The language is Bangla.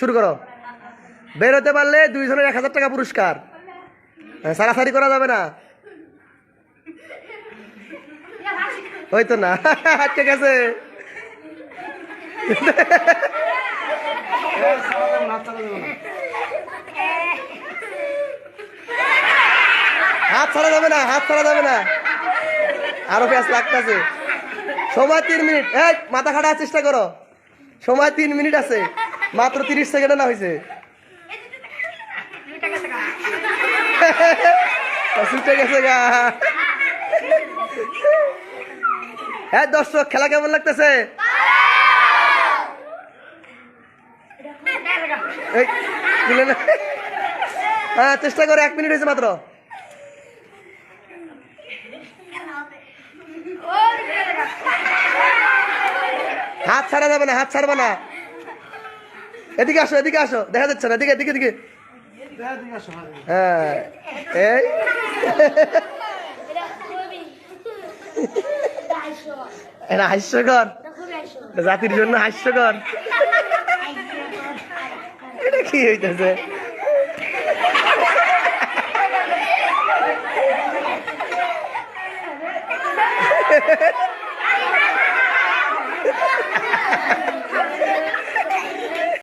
শুরু করো। বের হতে পারলে দুইজনের এক হাজার টাকা পুরস্কার। হ্যাঁ, সারাসারি করা যাবে না। ওই তো না। ঠিক আছে হাত ছাড়া যাবে না হাত ছাড়া যাবে না। আরও পেঁয়াজ লাগতেছে। সময় তিন মিনিট। এই মাথা খাটার চেষ্টা করো। সময় তিন মিনিট আছে। মাত্র তিরিশ সেকেন্ডে না হয়েছে? ছুটে গেছে গা। হ্যাঁ দর্শক, খেলা কেমন লাগতেছে। হ্যাঁ চেষ্টা করে, এক মিনিট হয়েছে মাত্র। হাত ছাড়া যাবে না, হাত ছাড়বে না। এদিকে আসো এদিকে আসো। দেখা যাচ্ছে না, এদিকে এদিকে এদিকে। হ্যাঁ এই। হাস্যকর। জাতির জন্য হাস্যকর। এটা কি হইতেছে?